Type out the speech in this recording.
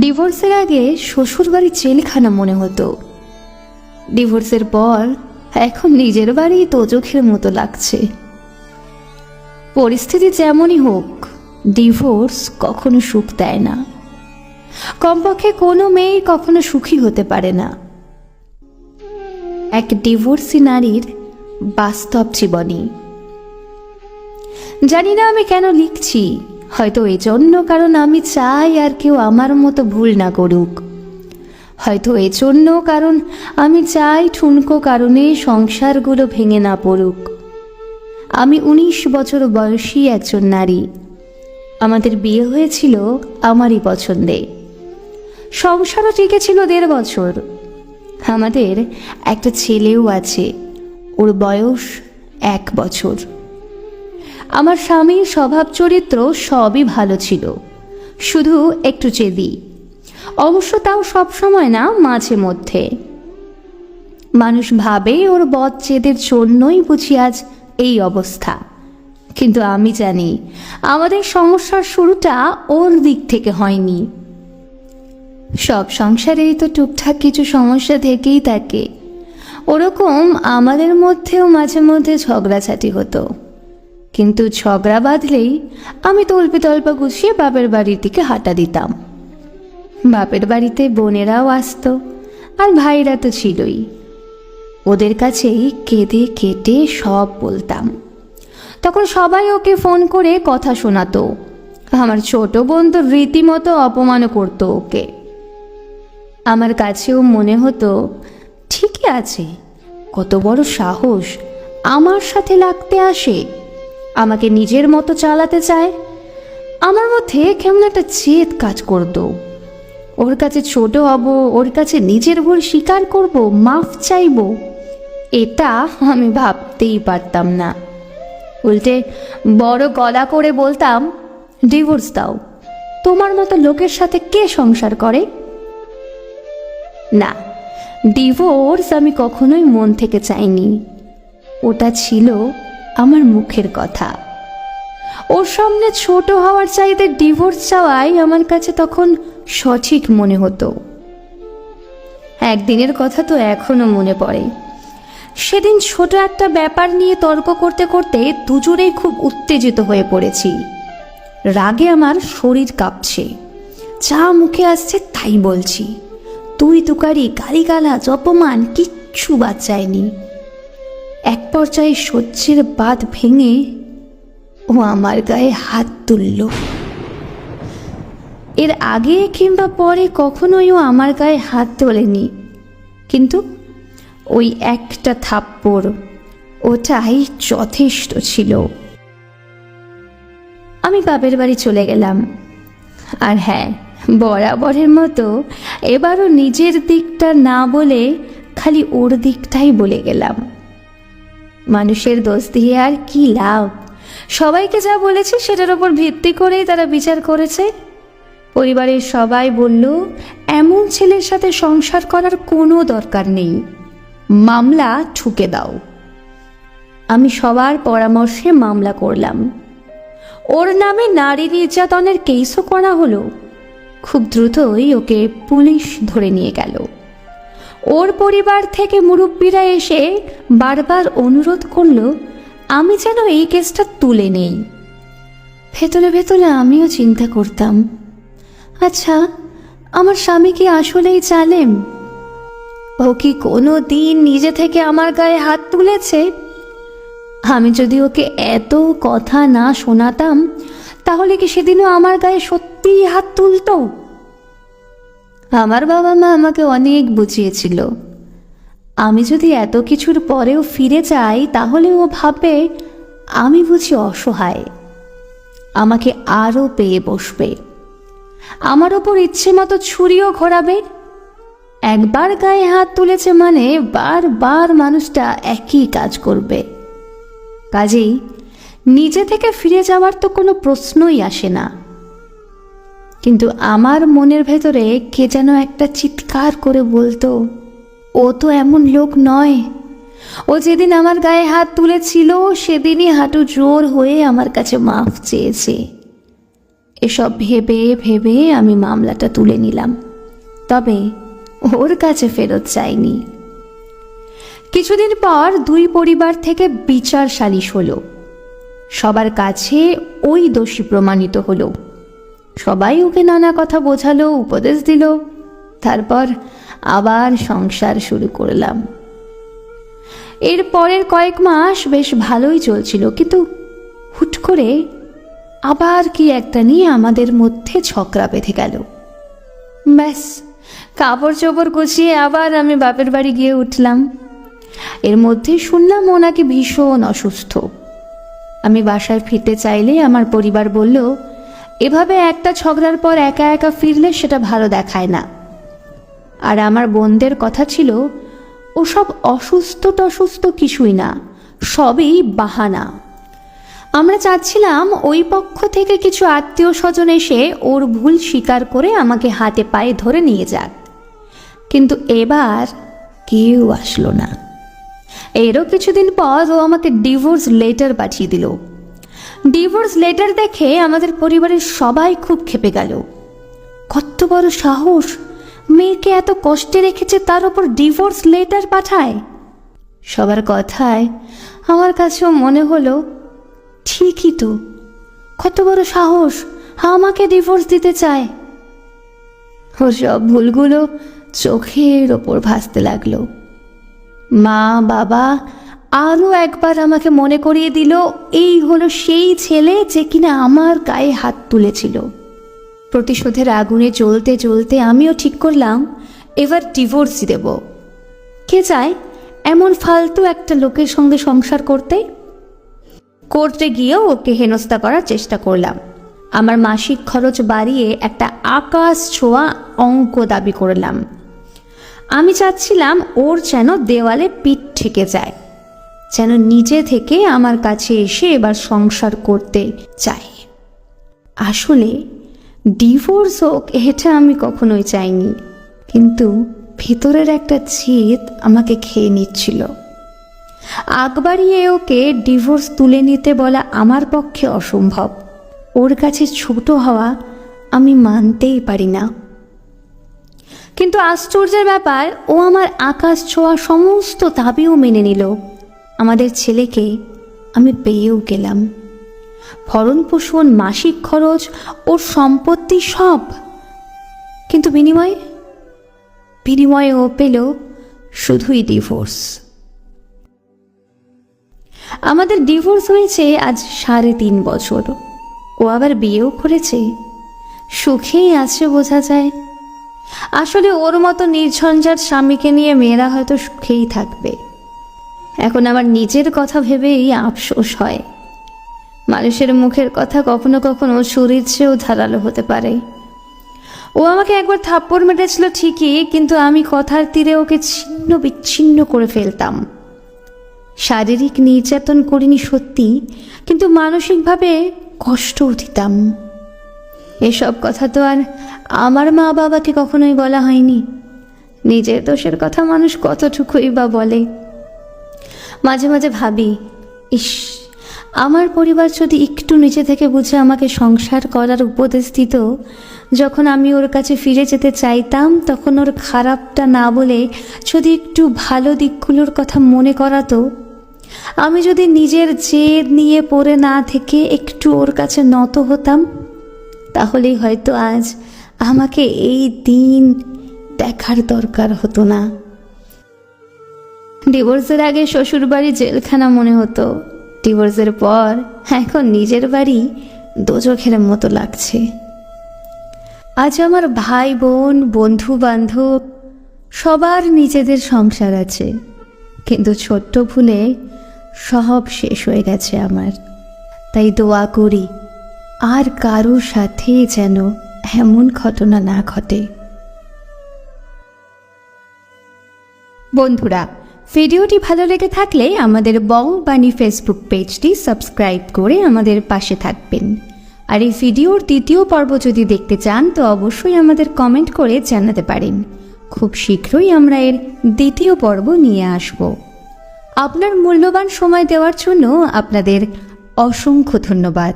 ডিভোর্সের আগে শ্বশুরবাড়ির জেলখানা মনে হতো। ডিভোর্সের পর এখন নিজের বাড়ি তোজখের মতো লাগছে। পরিস্থিতি যেমনই হোক ডিভোর্স কখনো সুখ দেয় না। কমপক্ষে কোনো মেয়ে কখনো সুখী হতে পারে না। এক ডিভোর্সি নারীর বাস্তব জীবনী। জানি না আমি কেন লিখছি হয়তো এজন্য কারণ আমি চাই আর কেউ আমার মতো ভুল না করুক। হয়তো এজন্য কারণ আমি চাই ঠুনকো কারণে সংসারগুলো ভেঙে না পড়ুক। আমি উনিশ বছর বয়সী একজন নারী। আমাদের বিয়ে হয়েছিল আমারই পছন্দে। সংসারও টিকেছিল দেড় বছর। আমাদের একটা ছেলেও আছে, ওর বয়স এক বছর। আমার স্বামীর স্বভাব চরিত্র সবই ভালো ছিল। শুধু একটু চেদি অবশ্য তাও সব সময় না, মাঝে মধ্যে। মানুষ ভাবে ওর বদ জন্যই বুঝি আজ এই অবস্থা। কিন্তু আমি জানি, আমাদের সমস্যার শুরুটা ওর দিক থেকে হয়নি। সব সংসারেই তো টুকটাক কিছু সমস্যা থেকেই থাকে। ওরকম আমাদের মধ্যেও মাঝে মধ্যে ঝগড়াঝাটি হতো। কিন্তু ঝগড়া বাঁধলেই আমি তল্পে তল্পা গুছিয়ে বাপের বাড়ির দিকে হাঁটা দিতাম। বাপের বাড়িতে বোনেরাও আসতো আর ভাইরা তো ছিলই। ওদের কাছেই কেঁদে কেটে সব বলতাম। তখন সবাই ওকে ফোন করে কথা শোনাতো। আমার ছোট বোন তো রীতিমতো অপমানও করতো ওকে। আমার কাছেও মনে হতো, ঠিকই আছে, কত বড় সাহস, আমার সাথে লাগতে আসে। আমাকে নিজের মতো চালাতে চায়? আমার মধ্যে কেমন একটা জেদ কাজ করতো। ওর কাছে ছোট হব, ওর কাছে নিজের ভুল স্বীকার করব, মাফ চাইব, এটা আমি ভাবতেই পারতাম না। উল্টে বড় গলা করে বলতাম, ডিভোর্স দাও। তোমার মতো লোকের সাথে কে সংসার করে? না, ডিভোর্স আমি কখনোই মন থেকে চাইনি। ওটা ছিল আমার মুখের কথা। ওর সামনে ছোট হওয়ার চাইতে ডিভোর্স চাওয়াই আমার কাছে তখন সঠিক মনে হতো। একদিনের কথা তো এখনও মনে পড়ে। সেদিন ছোট একটা ব্যাপার নিয়ে তর্ক করতে করতে দুজনেই খুব উত্তেজিত হয়ে পড়েছি। রাগে আমার শরীর কাঁপছে। যা মুখে আসছে তাই বলছি। তুই তুকারি গালিগালা অপমান কিচ্ছু বাদ যায়নি। এক পর্যায়ে সহ্যের বাদ ভেঙে ও আমার গায়ে হাত তুলল। এর আগে কিংবা পরে কখনোই ও আমার গায়ে হাত তোলেনি। কিন্তু ওই একটা থাপ্পড় ওটাই যথেষ্ট ছিল। আমি বাপের বাড়ি চলে গেলাম। আর হ্যাঁ বরাবরের মতো এবারও নিজের দিকটা না বলে খালি ওর দিকটাই বলে গেলাম। মানুষের দোষ দিয়ে আর কি লাভ? সবাইকে যা বলেছে সেটার ওপর ভিত্তি করেই তারা বিচার করেছে। পরিবারের সবাই বলল, এমন ছেলের সাথে সংসার করার কোনো দরকার নেই। মামলা ঠুকে দাও। আমি সবার পরামর্শে মামলা করলাম। ওর নামে নারী নির্যাতনের কেসও করা হলো। খুব দ্রুতই ওকে পুলিশ ধরে নিয়ে গেল। ওর পরিবার থেকে মুরব্বীরা এসে বারবার অনুরোধ করল, আমি যেন এই কেসটা তুলে নেই। ভেতরে ভেতরে আমিও চিন্তা করতাম আচ্ছা আমার স্বামী কি আসলেই চালেম ও কি কোনো দিন নিজে থেকে আমার গায়ে হাত তুলেছে? আমি যদি ওকে এত কথা না শোনাতাম, তাহলে কি সেদিনও আমার গায়ে সত্যিই হাত তুলতো? আমার বাবা মা আমাকে অনেক বুঝিয়েছিল। আমি যদি এত কিছুর পরেও ফিরে যাই, তাহলে ও ভাববে আমি বুঝি অসহায়। আমাকে আরও পেয়ে বসবে। আমার ওপর ইচ্ছে মতো ছুরিও ঘোরাবে। একবার গায়ে হাত তুলেছে মানে বারবার মানুষটা একই কাজ করবে। কাজেই নিজে থেকে ফিরে যাওয়ার তো কোনো প্রশ্নই আসে না। কিন্তু আমার মনের ভেতরে কে যেন একটা চিৎকার করে বলতো, ও তো এমন লোক নয়। ও যেদিন আমার গায়ে হাত তুলেছিল, সেদিনই হাঁটু জোর হয়ে আমার কাছে মাফ চেয়েছে। এসব ভেবে ভেবে আমি মামলাটা তুলে নিলাম। তবে ওর কাছে ফেরত চাইনি। কিছুদিন পর দুই পরিবার থেকে বিচার সালিশ হলো। সবার কাছে ওই দোষী প্রমাণিত হলো। সবাই ওকে নানা কথা বোঝালো, উপদেশ দিল। তারপর আবার সংসার শুরু করলাম। এর পরের কয়েক মাস বেশ ভালোই চলছিল, কিন্তু হুট করে আবার কি একটা নিয়ে আমাদের মধ্যে ছকরা বেঁধে গেল। ব্যাস কাপড় চোপড় গুছিয়ে আবার আমি বাপের বাড়ি গিয়ে উঠলাম। এর মধ্যে শুনলাম ও নাকি ভীষণ অসুস্থ। আমি বাসায় ফিরতে চাইলে আমার পরিবার বলল এভাবে একটা ঝগড়ার পর একা একা ফিরলে সেটা ভালো দেখায় না। আর আমার বোনদের কথা ছিল, ওসব অসুস্থ টসুস্থ কিছুই না, সবই বাহানা। আমরা চাচ্ছিলাম ওই পক্ষ থেকে কিছু আত্মীয় স্বজন এসে ওর ভুল স্বীকার করে আমাকে হাতে পায়ে ধরে নিয়ে যাক। কিন্তু এবার কেউ আসলো না। এরও কিছুদিন পর ও আমাকে ডিভোর্স লেটার পাঠিয়ে দিল। ডিভোর্স লেটার দেখে আমাদের পরিবারের সবাই খুব ক্ষেপে গেল। কত বড় সাহস! মেয়েকে এত কষ্টে রেখেছে তার উপর ডিভোর্স লেটার পাঠায়? সবার কথায় আমার কাছেও মনে হলো, ঠিকই তো, কত বড় সাহস আমাকে ডিভোর্স দিতে চায়। ও সব ভুলগুলো চোখের ওপর ভাসতে লাগল। মা, বাবা আরও একবার আমাকে মনে করিয়ে দিল, এই হলো সেই ছেলে যে কিনা আমার গায়ে হাত তুলেছিল। প্রতিশোধের আগুনে জ্বলতে জ্বলতে আমিও ঠিক করলাম, এবার ডিভোর্স দেব। কে চায়? এমন ফালতু একটা লোকের সঙ্গে সংসার করতে? কোর্টে গিয়েও ওকে হেনস্থা করার চেষ্টা করলাম। আমার মাসিক খরচ বাড়িয়ে একটা আকাশ ছোঁয়া অঙ্ক দাবি করলাম। আমি চাচ্ছিলাম ওর যেন দেওয়ালে পিঠ ঠেকে যায়। যেন নিজে থেকে আমার কাছে এসে এবার সংসার করতে চায়। আসলে, ডিভোর্স হোক, এটা আমি কখনোই চাইনি। কিন্তু ভেতরের একটা জিদ আমাকে খেয়ে নিচ্ছিল। আগ বাড়িয়ে ওকে ডিভোর্স তুলে নিতে বলা আমার পক্ষে অসম্ভব। ওর কাছে ছোট হওয়া আমি মানতেই পারি না। কিন্তু আশ্চর্যের ব্যাপার, ও আমার আকাশ ছোঁয়া সমস্ত দাবিও মেনে নিল। আমাদের ছেলেকে আমি পেয়েও গেলাম। ভরণ পোষণ, মাসিক খরচ, ওর সম্পত্তি সব। কিন্তু বিনিময়ে বিনিময়ে ও পেল শুধুই ডিভোর্স আমাদের ডিভোর্স হয়েছে আজ সাড়ে তিন বছর। ও আবার বিয়েও করেছে। সুখেই আছে বোঝা যায়। আসলে ওর মতো নির্ঝঞ্ঝাট স্বামীকে নিয়ে মেয়েরা হয়তো সুখেই থাকবে। এখন আমার নিজের কথা ভেবেই আফসোস হয়। মানুষের মুখের কথা কখনো কখনো শরীর চেয়েও ধারালো হতে পারে। ও আমাকে একবার থাপ্পড় মেটেছিল ঠিকই, কিন্তু আমি কথার তীরে ওকে ছিন্ন বিচ্ছিন্ন করে ফেলতাম। শারীরিক নির্যাতন করিনি সত্যি, কিন্তু মানসিকভাবে কষ্টও দিতাম এসব কথা তো আর আমার মা বাবাকে কখনোই বলা হয়নি। নিজের দোষের কথা মানুষ কতটুকুই বা বলে। মাঝে মাঝে ভাবি, ইস, আমার পরিবার যদি একটু নিচে থেকে বুঝে আমাকে সংসার করার উপদেশ দিত, যখন আমি ওর কাছে ফিরে যেতে চাইতাম, তখন ওর খারাপটা না বলে যদি একটু ভালো দিকগুলোর কথা মনে করাতো, আমি যদি নিজের জেদ নিয়ে পড়ে না থেকে একটু ওর কাছে নত হতাম, তাহলেই হয়তো আজ আমাকে এই দিন দেখার দরকার হতো না। ডিভোর্সের আগে শ্বশুর বাড়ি জেলখানা মনে হতো। ডিভোর্সের পর এখন নিজের বাড়ি দোজখের মতো লাগছে। আজ আমার ভাই, বোন, বন্ধু, বান্ধব, সবার নিজেদের সংসার আছে। কিন্তু ছোট্ট ভুলে সব শেষ হয়ে গেছে আমার। তাই দোয়া করি, আর কারও সাথে যেন এমন ঘটনা না ঘটে। বন্ধুরা ভিডিওটি ভালো লেগে থাকলে আমাদের বং বাণী ফেসবুক পেজটি সাবস্ক্রাইব করে আমাদের পাশে থাকবেন। আর এই ভিডিওর দ্বিতীয় পর্ব যদি দেখতে চান, তো অবশ্যই আমাদের কমেন্ট করে জানাতে পারেন। খুব শীঘ্রই আমরা এর দ্বিতীয় পর্ব নিয়ে আসব। আপনার মূল্যবান সময় দেওয়ার জন্য আপনাদের অসংখ্য ধন্যবাদ।